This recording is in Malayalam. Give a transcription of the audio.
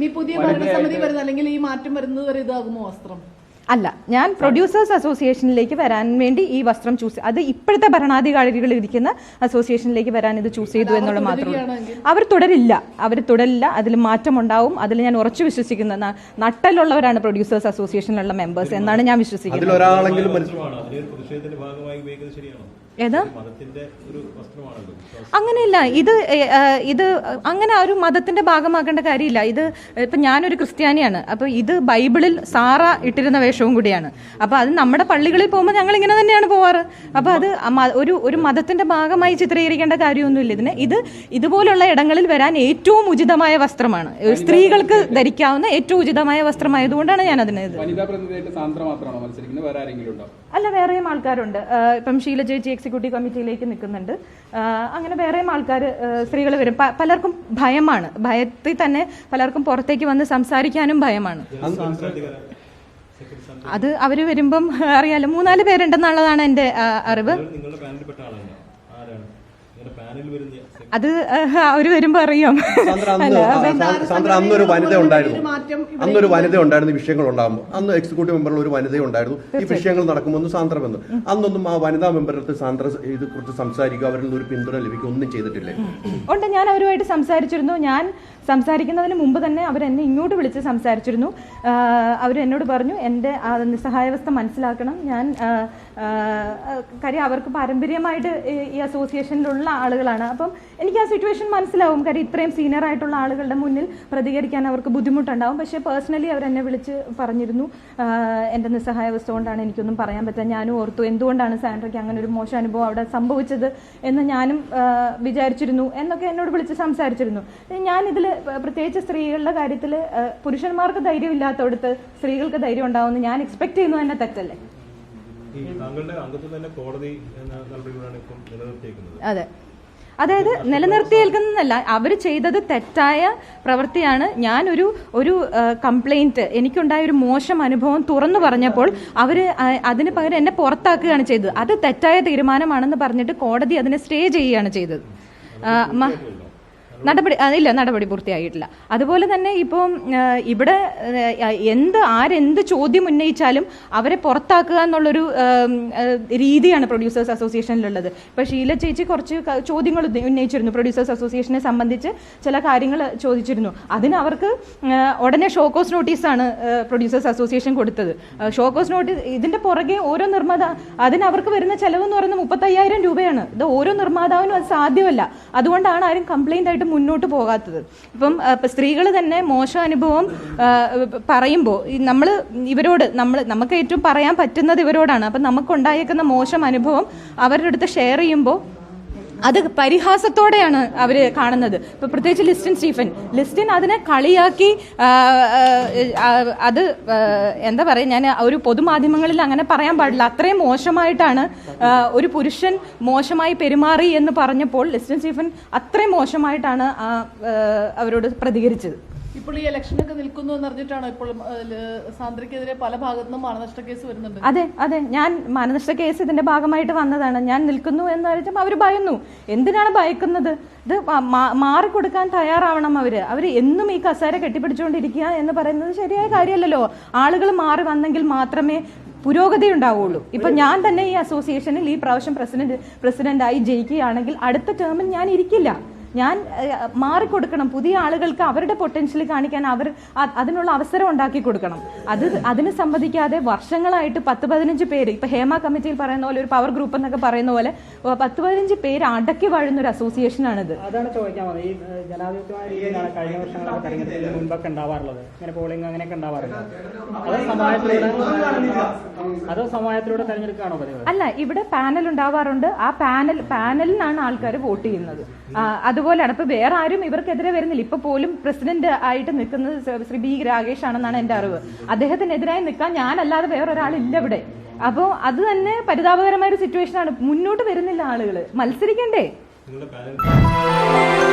ഇനി പുതിയ ഭരണസമിതി വരുന്ന അല്ലെങ്കിൽ ഈ മാറ്റം വരുന്നത് വരെ ഇതാകുമോ വസ്ത്രം? അല്ല ഞാൻ പ്രൊഡ്യൂസേഴ്സ് അസോസിയേഷനിലേക്ക് വരാൻ വേണ്ടി ഈ വസ്ത്രം ചൂസ് അത് ഇപ്പോഴത്തെ ഭരണാധികാരികൾ ഇരിക്കുന്ന അസോസിയേഷനിലേക്ക് വരാൻ ഇത് ചൂസ് ചെയ്തു എന്നുള്ള മാത്രം അവർ തുടരില്ല. അവർ തുടരില്ല. അതിൽ മാറ്റം ഉണ്ടാവും അതിൽ ഞാൻ ഉറച്ചു വിശ്വസിക്കുന്ന നട്ടലുള്ളവരാണ് പ്രൊഡ്യൂസേഴ്സ് അസോസിയേഷനിലുള്ള മെമ്പേഴ്സ് എന്നാണ് ഞാൻ വിശ്വസിക്കുന്നത്. ഏത്? അങ്ങനെയല്ല ഇത് ഇത് അങ്ങനെ ഒരു മതത്തിന്റെ ഭാഗമാക്കേണ്ട കാര്യമില്ല. ഇത് ഇപ്പൊ ഞാനൊരു ക്രിസ്ത്യാനിയാണ്. അപ്പൊ ഇത് ബൈബിളിൽ സാറ ഇട്ടിരുന്ന വേഷവും കൂടിയാണ്. അപ്പൊ അത് നമ്മുടെ പള്ളികളിൽ പോകുമ്പോൾ ഞങ്ങൾ ഇങ്ങനെ തന്നെയാണ് പോവാറ്. അപ്പൊ അത് ഒരു ഒരു മതത്തിന്റെ ഭാഗമായി ചിത്രീകരിക്കേണ്ട കാര്യമൊന്നുമില്ല. ഇതിന് ഇത് ഇതുപോലുള്ള ഇടങ്ങളിൽ വരാൻ ഏറ്റവും ഉചിതമായ വസ്ത്രമാണ്. സ്ത്രീകൾക്ക് ധരിക്കാവുന്ന ഏറ്റവും ഉചിതമായ വസ്ത്രമായതുകൊണ്ടാണ് ഞാൻ അതിന് അല്ല വേറെയും ആൾക്കാരുണ്ട്. ഇപ്പം ശീല ചേച്ചി എക്സിക്യൂട്ടീവ് കമ്മിറ്റിയിലേക്ക് നിൽക്കുന്നുണ്ട്. അങ്ങനെ വേറെയും ആൾക്കാർ സ്ത്രീകൾ വരും. പലർക്കും ഭയമാണ്. ഭയത്തിൽ തന്നെ പലർക്കും പുറത്തേക്ക് വന്ന് സംസാരിക്കാനും ഭയമാണ്. അത് അവർ വരുമ്പം അറിയാലോ മൂന്നാൽ പേരുണ്ടെന്നുള്ളതാണ് എന്റെ അറിവ്. അത് അവർ വരുമ്പോ അറിയാം. സാന്ദ്ര അന്ന് ഒരു അന്നൊരു വനിത ഉണ്ടായിരുന്നു. അന്നൊരു വനിത ഉണ്ടായിരുന്നു വിഷയങ്ങൾ ഉണ്ടാകുമ്പോൾ അന്ന് എക്സിക്യൂട്ടീവ് മെമ്പറിൽ ഒരു വനിത ഉണ്ടായിരുന്നു. ഈ വിഷയങ്ങൾ നടക്കുമ്പോൾ ഒന്ന് സാന്ദ്ര വന്നു. അന്നൊന്നും ആ വനിതാ മെമ്പറിനടുത്ത് സാന്ദ്ര ഇത് കുറിച്ച് സംസാരിക്കുക അവരിൽ നിന്ന് ഒരു പിന്തുണ ലഭിക്കുക ഒന്നും ചെയ്തിട്ടില്ലേ. ഉണ്ട് ഞാൻ അവരുമായിട്ട് സംസാരിച്ചിരുന്നു. ഞാൻ സംസാരിക്കുന്നതിന് മുമ്പ് തന്നെ അവർ എന്നെ ഇങ്ങോട്ട് വിളിച്ച് സംസാരിച്ചിരുന്നു. അവർ എന്നോട് പറഞ്ഞു എന്റെ ആ നിസ്സഹായാവസ്ഥ മനസ്സിലാക്കണം. ഞാൻ കാര്യം അവർക്ക് പാരമ്പര്യമായിട്ട് ഈ- ഈ അസോസിയേഷനിലുള്ള ആളുകളാണ്. അപ്പം എനിക്ക് ആ സിറ്റുവേഷൻ മനസ്സിലാവും. കാര്യം ഇത്രയും സീനിയർ ആയിട്ടുള്ള ആളുകളുടെ മുന്നിൽ പ്രതികരിക്കാൻ അവർക്ക് ബുദ്ധിമുട്ടുണ്ടാവും. പക്ഷേ പേഴ്സണലി അവർ എന്നെ വിളിച്ച് പറഞ്ഞിരുന്നു. എന്റെ നിസ്സഹായാവസ്ഥ കൊണ്ടാണ് എനിക്കൊന്നും പറയാൻ പറ്റുക ഞാനും ഓർത്തു എന്തുകൊണ്ടാണ് സാൻഡ്രയ്ക്ക് അങ്ങനെ ഒരു മോശം അനുഭവം അവിടെ സംഭവിച്ചത് എന്ന് ഞാനും വിചാരിച്ചിരുന്നു. എന്നൊക്കെ എന്നോട് വിളിച്ച് സംസാരിച്ചിരുന്നു. ഞാൻ പ്രത്യേകിച്ച് സ്ത്രീകളുടെ കാര്യത്തിൽ പുരുഷന്മാർക്ക് ധൈര്യമില്ലാത്തടത്ത് സ്ത്രീകൾക്ക് ധൈര്യം ഉണ്ടാവുമെന്ന് ഞാൻ എക്സ്പെക്ട് ചെയ്യുന്നത് തന്നെ തെറ്റല്ലേ? അതെ. അതായത് നിലനിർത്തിയേൽക്കുന്നതല്ല അവർ ചെയ്തത് തെറ്റായ പ്രവൃത്തിയാണ്. ഞാനൊരു ഒരു കംപ്ലൈന്റ് എനിക്കുണ്ടായ ഒരു മോശം അനുഭവം തുറന്നു പറഞ്ഞപ്പോൾ അവർ അതിന് പകരം എന്നെ പുറത്താക്കുകയാണ് ചെയ്തത്. അത് തെറ്റായ തീരുമാനമാണെന്ന് പറഞ്ഞിട്ട് കോടതി അതിനെ സ്റ്റേ ചെയ്യുകയാണ് ചെയ്തത്. നടപടി ഇല്ല നടപടി പൂർത്തിയായിട്ടില്ല. അതുപോലെ തന്നെ ഇപ്പം ഇവിടെ എന്ത് ആരെന്ത് ചോദ്യം ഉന്നയിച്ചാലും അവരെ പുറത്താക്കുക എന്നുള്ളൊരു രീതിയാണ് പ്രൊഡ്യൂസേഴ്സ് അസോസിയേഷനിലുള്ളത്. ഇപ്പൊ ഷീല ചേച്ചി കുറച്ച് ചോദ്യങ്ങൾ ഉന്നയിച്ചിരുന്നു പ്രൊഡ്യൂസേഴ്സ് അസോസിയേഷനെ സംബന്ധിച്ച് ചില കാര്യങ്ങൾ ചോദിച്ചിരുന്നു. അതിന് അവർക്ക് ഉടനെ ഷോക്കോസ് നോട്ടീസാണ് പ്രൊഡ്യൂസേഴ്സ് അസോസിയേഷൻ കൊടുത്തത്. ഷോക്കോസ് നോട്ടീസ് ഇതിന്റെ പുറകെ ഓരോ നിർമ്മാത അതിന് അവർക്ക് വരുന്ന ചെലവ് എന്ന് പറയുന്നത് മുപ്പത്തയ്യായിരം രൂപയാണ്. ഇത് ഓരോ നിർമ്മാതാവിനും അത് സാധ്യമല്ല. അതുകൊണ്ടാണ് ആരും കംപ്ലൈന്റ് ആയിട്ട് മുന്നോട്ട് പോകാത്തത്. ഇപ്പം സ്ത്രീകൾ തന്നെ മോശം അനുഭവം പറയുമ്പോൾ നമ്മൾ ഇവരോട് നമ്മൾ നമുക്ക് ഏറ്റവും പറയാൻ പറ്റുന്നത് ഇവരോടാണ്. അപ്പം നമുക്കുണ്ടായേക്കുന്ന മോശം അനുഭവം അവരുടെ അടുത്ത് ഷെയർ ചെയ്യുമ്പോൾ അത് പരിഹാസത്തോടെയാണ് അവർ കാണുന്നത്. ഇപ്പൊ പ്രത്യേകിച്ച് ലിസ്റ്റിൻ സ്റ്റീഫൻ. ലിസ്റ്റിൻ അതിനെ കളിയാക്കി അത് എന്താ പറയുക ഞാൻ ഒരു പൊതുമാധ്യമങ്ങളിൽ അങ്ങനെ പറയാൻ പാടില്ല. അത്രയും മോശമായിട്ടാണ് ഒരു പുരുഷൻ മോശമായി പെരുമാറി എന്ന് പറഞ്ഞപ്പോൾ ലിസ്റ്റിൻ സ്റ്റീഫൻ അത്രയും മോശമായിട്ടാണ് അവരോട് പ്രതികരിച്ചത്. ഇപ്പോൾ ഈ ഇലക്ഷനൊക്കെ നിൽക്കുന്നു എന്ന് അറിഞ്ഞിട്ടാണോ ഇപ്പോൾ സാന്ദ്രയ്ക്കെതിരെ പല ഭാഗത്തുനിന്നും മാനനഷ്ട കേസ് വരുന്നുണ്ട്? അതെ അതെ. ഞാൻ മാനനഷ്ട കേസ് ഇതിന്റെ ഭാഗമായിട്ട് വന്നതാണ്. ഞാൻ നിൽക്കുന്നു എന്ന് പറഞ്ഞാൽ അവർ ഭയന്നു. എന്തിനാണ് ഭയക്കുന്നത്? ഇത് മാറിക്കൊടുക്കാൻ തയ്യാറാവണം അവർ. അവർ എന്നും ഈ കസേര കെട്ടിപ്പിടിച്ചുകൊണ്ടിരിക്കുക എന്ന് പറയുന്നത് ശരിയായ കാര്യമല്ലല്ലോ. ആളുകൾ മാറി വന്നെങ്കിൽ മാത്രമേ പുരോഗതി ഉണ്ടാവുള്ളൂ. ഇപ്പൊ ഞാൻ തന്നെ ഈ അസോസിയേഷനിൽ ഈ പ്രാവശ്യം പ്രസിഡന്റ് പ്രസിഡന്റായി ജയിക്കുകയാണെങ്കിൽ അടുത്ത ടേമിൽ ഞാൻ ഇരിക്കില്ല. ഞാൻ മാറിക്കൊടുക്കണം പുതിയ ആളുകൾക്ക് അവരുടെ പൊട്ടൻഷ്യൽ കാണിക്കാൻ അവർ അതിനുള്ള അവസരം ഉണ്ടാക്കി കൊടുക്കണം. അത് അതിന് സംബന്ധിക്കാതെ വർഷങ്ങളായിട്ട് പത്ത് പതിനഞ്ച് പേര് ഇപ്പൊ ഹേമ കമ്മിറ്റിയിൽ പറയുന്ന പോലെ ഒരു പവർ ഗ്രൂപ്പ് എന്നൊക്കെ പറയുന്ന പോലെ പത്ത് പതിനഞ്ച് പേര് അടക്കി വാഴുന്ന ഒരു അസോസിയേഷനാണിത് അതാണ് ചോദിക്കാൻ ഈ ഏഹ്, ജനാധിപത്യമായ രീതിയിലാണ് കഴിഞ്ഞ വർഷങ്ങളൊക്കെ മുൻപൊക്കെ ഉണ്ടാവാറുള്ളത്. ഇങ്ങനെ പോളിംഗ് അങ്ങനെയൊക്കെ അതോ സമാജത്തിലൂടെ അതോ സമാജത്തിലൂടെ തെരഞ്ഞെടുക്കുകയാണോ പതിവ്? അല്ല ഇവിടെ പാനൽ ഉണ്ടാവാറുണ്ട്. ആ പാനൽ പാനലിനാണ് ആൾക്കാർ വോട്ട് ചെയ്യുന്നത്. അതുപോലെയാണ്. ഇപ്പൊ വേറെ ആരും ഇവർക്കെതിരെ വരുന്നില്ല. ഇപ്പൊ പോലും പ്രസിഡന്റ് ആയിട്ട് നിൽക്കുന്നത് ശ്രീ- ബി രാകേഷ് ആണെന്നാണ് എന്റെ അറിവ്. അദ്ദേഹത്തിനെതിരായി നിൽക്കാൻ ഞാനല്ലാതെ വേറൊരാളില്ല ഇവിടെ. അപ്പോൾ അത് തന്നെ പരിതാപകരമായ ഒരു സിറ്റുവേഷൻ ആണ്. മുന്നോട്ട് വരുന്നില്ല ആളുകൾ മത്സരിക്കണ്ടേ? നിങ്ങളുടെ പാനൽ